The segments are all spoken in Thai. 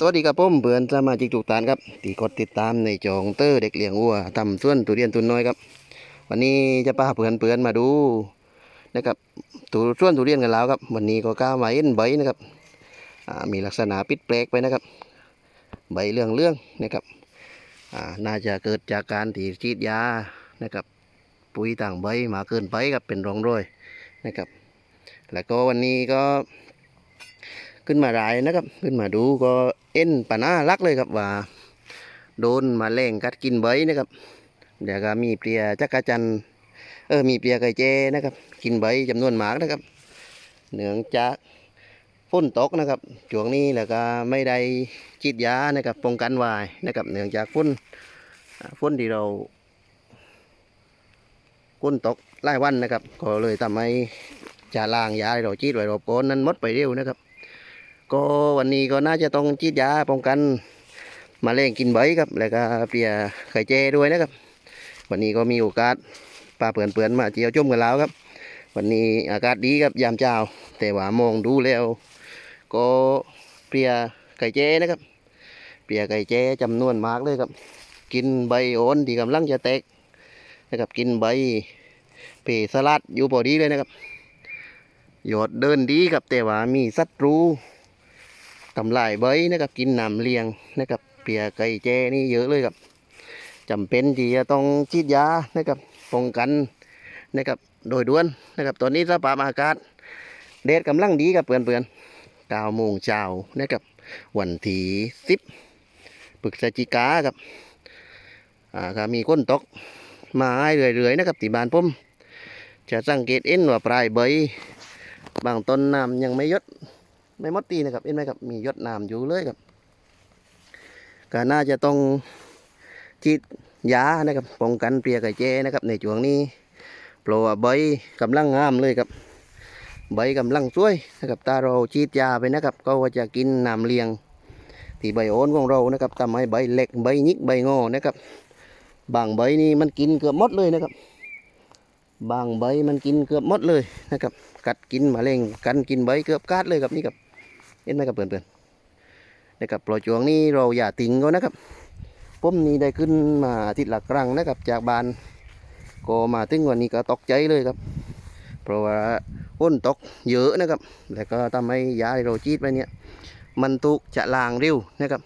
สวัสดีครับผมเพื่อนสมาชิกทุกท่านครับที่กดติดตามในจองเตอร์เด็กเลี้ยงวัวทำส่วนตุเรียนตุนน้อยครับ วันนี้จะพาเพื่อนเพื่อนๆมาดูนะครับตูส่วนตุเรียนกันแล้วครับ วันนี้ก็กล้ามาเอ็นใบนะครับมีลักษณะปิดแปลกไปนะครับ ใบเรื่องเรื่องนะครับน่าจะเกิดจากการที่ฉีดยานะครับ ปุ๋ยต่างใบมาเกินไปครับเป็นรองรอยนะครับ แล้วก็วันนี้ก็ ขึ้นมารายนะครับ ขึ้นมาดูก็เอ็นปัญหารักเลยครับว่าโดนมาแรงกัดกินใบนะครับ เดี๋ยวก็มีเปลียจักรจันเออมีเปลียไก่เจนะครับ กินใบจำนวนมากนะครับ เนื่องจากฝนตกนะครับช่วงนี้แล้วก็ไม่ได้ฉีดยานะครับป้องกันไวายนะครับเนื่องจากฝนอ่าฝนที่เราฝนตกหลายวันนะครับ ก็เลยทำให้จะล้างยาเราฉีดไว้รอบก่อนนั้นมดไปเร็วนะครับ ก็วันนี้ก็น่าจะต้องฉีดยาป้องกันมาเร่งกินใบครับ แล้วก็เปียไข่เจด้วยนะครับ วันนี้ก็มีโอกาสปลาเปื่อนๆมาเจียวจุ่มกันแล้วครับ วันนี้อากาศดีครับยามเช้า แต่ว่ามองดูแล้ว ก็เปียไก่เจนะครับ เปียไก่เจจำนวนมากเลยครับ กินใบโอนที่กำลังจะแตกนะครับกินใบเพสลัดอยู่พอดีเลยนะครับยอดเดินดีครับแต่ว่ามีศัตรู ทำลายใบนะครับกินน้ำเลี้ยงนะครับเปียไก่แจ้นี่เยอะเลยครับจำเป็นที่จะต้องฉีดยานะครับป้องกันนะครับโดยด่วนนะครับตอนนี้สภาพอากาศแดดกำลังดีครับเพื่อนๆเก้าโมงเช้านะครับวันที่สิบพฤศจิกาครับอ่าก็มีก้นตกมาให้เรื่อยๆนะครับที่บ้านผมจะสังเกตเอ็นว่าปลายใบบางต้นน้ำยังไม่ยด ไม่มดตีนะครับเห็นไหมครับมียศนามอยู่เลยครับก็น่าจะต้องฉีดยานะครับป้องกันเปียไก่เจนะครับ ในช่วงนี้เพราะว่าใบกำลังงามเลยครับ ใบกำลังสวยนะครับถ้าเราฉีดยาไปนะครับ ก็จะกินน้ำเลี้ยง ที่ใบโอนของเรานะครับทำให้ใบเล็กใบยิกใบงอนะครับบางใบนี่มันกินเกือบหมดเลยนะครับ บางใบมันกินเกือบหมดเลยนะครับ กัดกินมาเร็งกันกินใบเกือบกาดเลยครับนี่ครับ เห็นไหมครับเพื่อนๆนะครับปล่อยจวงนี้เราอย่าติงเขานะครับผมนี่ได้ขึ้นมาทิตย์ละครั้งนะครับ จากบานก็มาถึงวันนี้ก็ตกใจเลยครับ เพราะว่าฝนตกเยอะนะครับ แล้วก็ทำให้ยาที่เราจีดไปเนี่ย มันตุกจะลางเร็วนะครับ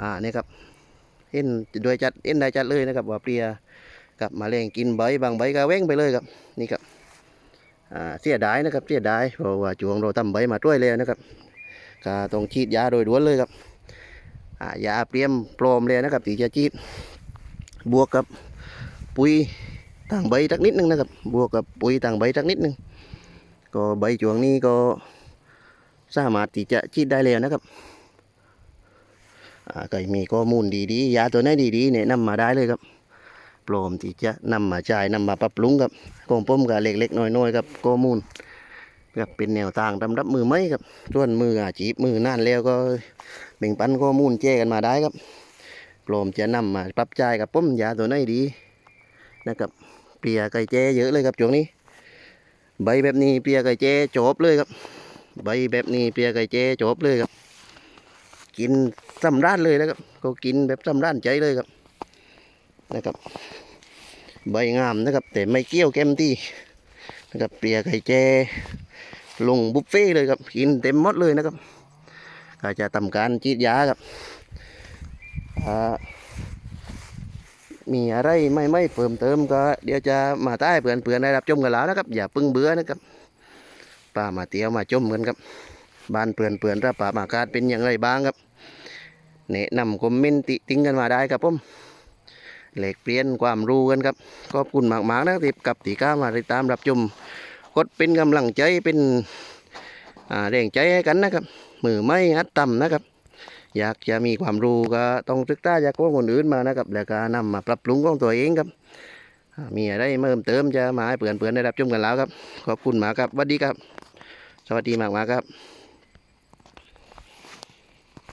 อ่านี่ครับเห็นโดยจัดเห็นได้จัดเลยนะครับว่าเปลียกับมาเร่งกินใบบางใบก็เว้งไปเลยครับ นี่ครับ อ่าเสียดายนะครับ เสียดายเพราะว่าจวงเราทำใบมาด้วยแล้วนะครับ ก็ต้องฉีดยาโดยด่วนเลยครับยาเตรียมพร้อมเลยนะครับที่จะฉีดบวกกับปุ๋ยต่างใบสักนิดนึงนะครับ บวกกับปุ๋ยต่างใบสักนิดนึงก็ใบจวงนี้ก็สามารถที่จะฉีดได้แล้วนะครับก็มีข้อมูลดีๆยาตัวไหนดีๆเนี่ยนำมาได้เลยครับพร้อมที่จะนำมาใช้นำมาปรับปรุงครับของผมก็เล็กๆน้อยๆครับข้อมูล ครับเป็นแนวทางสำรับมือไหมครับส่วนมืออาชีพมือนั่นแล้วก็แบ่งปันข้อมูลแจ้กันมาได้ครับพร้อมจะนำมาปรับใช้กับผมยาตัวไหนดีนะครับเปียไก่แจ้เยอะเลยครับช่วงนี้ ใบแบบนี้เปียไก่แจ้จบเลยครับ ใบแบบนี้เปียไก่แจ้จบเลยครับ กินสำราญเลยนะครับ ก็กินแบบสำราญใจเลยครับนะครับ ใบงามนะครับ แต่ไม่เกี้ยวแก้มที่นะครับเปียไข่แจ้ ลงบุฟเฟ่เลยครับกินเต็มหมดเลยนะครับก็จะทำการฉีดยาครับมีอะไรไม่ไม่เพิ่มเติมก็เดี๋ยวจะมาใต้เพื่อนเพื่อนๆได้รับชมกันแล้วนะครับ อย่าพึ่งเบื่อนะครับป้ามาเที่ยวมาชมกันครับบ้านเพื่อนเพื่อนๆรับป่ามอากาศเป็นอย่างไรบ้างครับแนะนำคอมเมนต์ติติ้งกันมาได้ครับผมแลกเปลี่ยนความรู้กันครับขอบคุณมากๆนะครับที่กับตีก้ามาติดตามรับชม กดเป็นกำลังใจเป็นแรงใจให้กันนะครับ มือไม่ฮัดต่ำนะครับ อยากจะมีความรู้ก็ต้องศึกษาจากคนอื่นมานะครับ แล้วก็นำมาปรับปรุงของตัวเองครับ มีอะไรเพิ่มเติมจะมาให้เพื่อนๆได้รับชมกันแล้วครับ ขอบคุณมากครับสวัสดีครับ สวัสดีมากๆครับ